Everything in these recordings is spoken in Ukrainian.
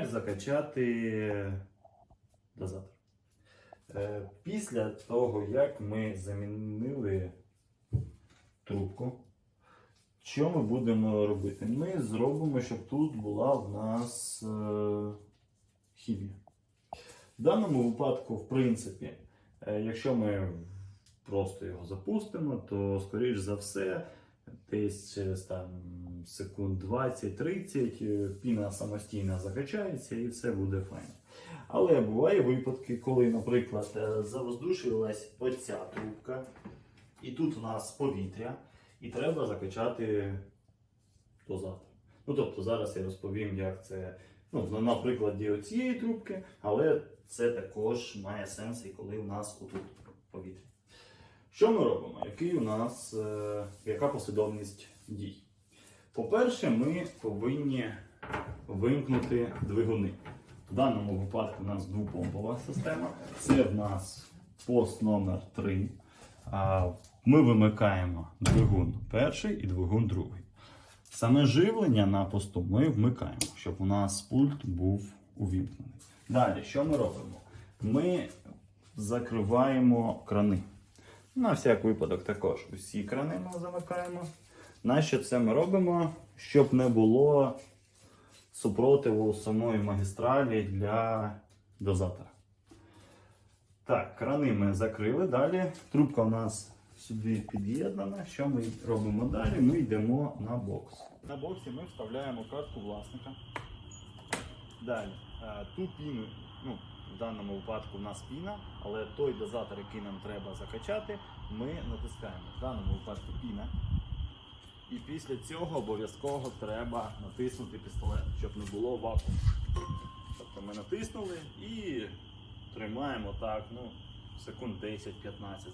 Як закачати дозатор? Е, Після того, як ми замінили трубку, що ми будемо робити? Ми зробимо, щоб тут була в нас е, хімія. В даному випадку, в принципі, е, якщо ми просто його запустимо, то, скоріш за все, десь через там, секунд 20-30 е, піна самостійно закачається і все буде файно. Але буває випадки, коли, наприклад, е, завоздушилась оця трубка, і тут у нас повітря, і треба закачати дозатор. Ну, тобто зараз я розповім, як це ну, на прикладі цієї трубки, але це також має сенс, і коли у нас отут повітря. Що ми робимо? Який у нас, е, яка послідовність дій? По-перше, ми повинні вимкнути двигуни. В даному випадку у нас двопомпова система. Це в нас пост номер 3. Ми вимикаємо двигун перший і двигун другий. Саме живлення на посту ми вмикаємо, щоб у нас пульт був увімкнений. Далі, що ми робимо? Ми закриваємо крани. На всяк випадок також усі крани ми замикаємо. Нащо це ми робимо? Щоб не було супротиву самої магістралі для дозатора. Так, крани ми закрили. Далі трубка у нас сюди під'єднана. Що ми робимо далі? Ми йдемо на бокс. На боксі ми вставляємо картку власника. Далі, е, ту піну, ну, в даному випадку в нас піна, але той дозатор, який нам треба закачати, ми натискаємо. В даному випадку піна. І після цього обов'язково треба натиснути пістолет, щоб не було вакууму. Тобто ми натиснули і тримаємо так, ну, секунд 10-15.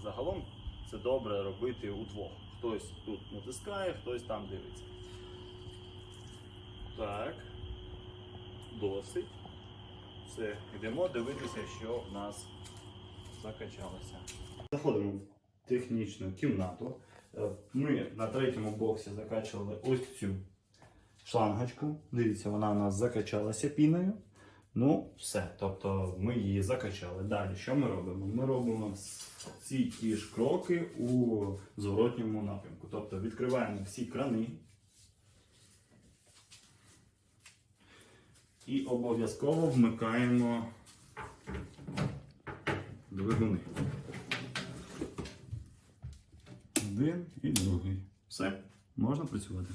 Загалом це добре робити удвох. Хтось тут натискає, хтось там дивиться. Так. Досить. Все, йдемо дивитися, що в нас закачалося. Заходимо в технічну кімнату. Е, Ми на третьому боксі закачували ось цю шлангочку. Дивіться, вона у нас закачалася піною. Ну, все. Тобто ми її закачали. Далі, що ми робимо? Ми робимо всі ті ж кроки у зворотньому напрямку. Тобто відкриваємо всі крани. І обов'язково вмикаємо двигуни. Один і другий. Все, можна працювати.